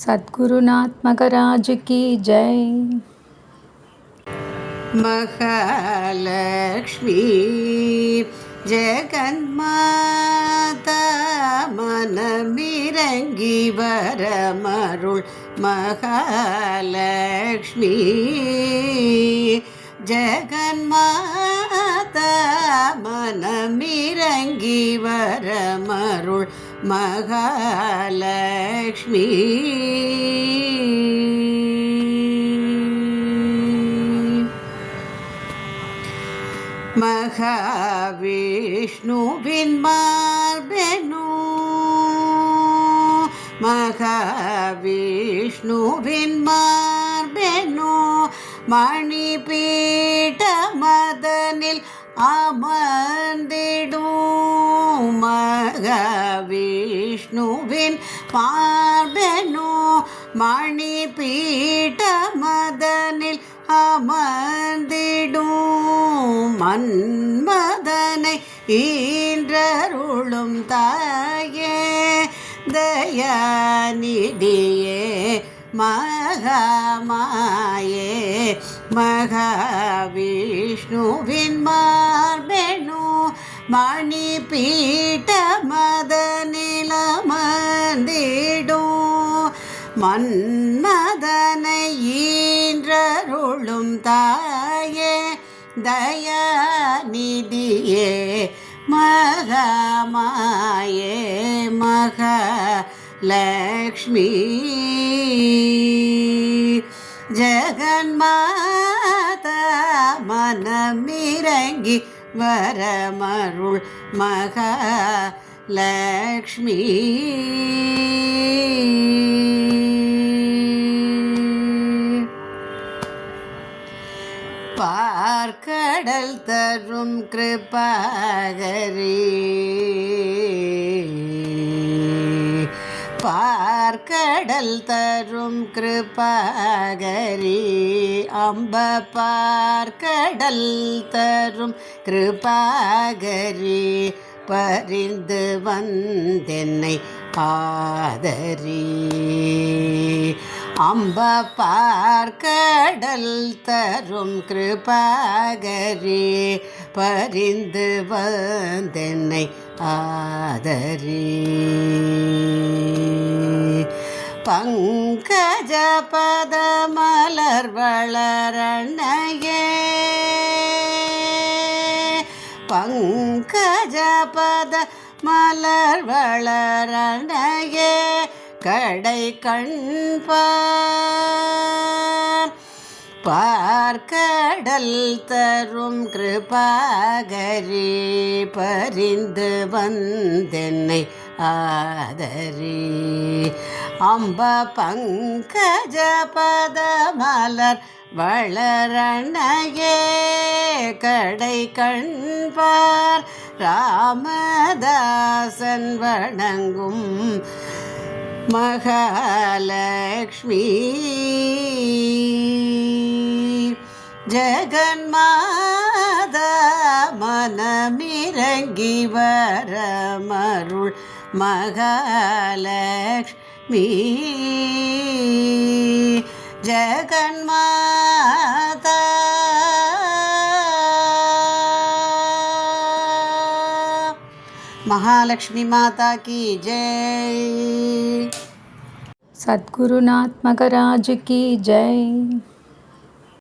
सद्गुरुनात्मकराज की जय महालक्ष्मी जगन्माता मनमिरङ्गि वरमरुल् महालक्ष्मी जगन्माता मनमिरङ्गि वरमरुल् महालक्ष्मी மகாவிஷ்ணுவின் மார்பெனோ மகாவிஷ்ணுவின் மார்பெனோ மணிபீட்ட மதனில் அமர்ந்திடும் மகாவிஷ்ணுவின் மார்பெனோ மணிபீட்ட மதனில் அமர்ந்திடும் மன்மதனை ஈன்றருளும் தாயே தயாநிதியே மகாமாயே மகாவிஷ்ணுவின் மார்பெனு மணி பீட்ட மத மதனிலமர்ந்திடும் மன்மதனை ஈன்றருளும் தாயே தயாநிதியே மகமாயே மகலக்ஷ்மி ஜெகன்மாதா மனமிறங்கி வரமருள் மகலக்ஷ்மி பார்க்கடல் தரும் கிருபாகரி. பார்க்கடல் தரும் கிருபாகரி. அம்ப பார்க்கடல் தரும் கிருபாகரி. பரிந்து வந்தென்னை ஆதரி அம்ப பார்க்கடல் தரும் கிருபாகரி பரிந்து வந்தென்னை ஆதரி. பங்கஜ பத மலர் வளரணையே பங்கஜ பத மலர் வளரணையே கடை கண்பார். பார்க்கடல் தரும் கிருபாகரி பரிந்து வந்தென்னை ஆதரி. அம்ப பங்கஜ பத மலர் வளரணையே கடை கண்பார். ராமதாசன் வணங்கும் மகாலக்ஷ்மி ஜெகன்மாதா மனமிறங்கி வரமருள் மகாலக்ஷ்மி ஜெகன்மாதா महालक्ष्मी माता की जय सद्गुरुनाथ मगराज की जय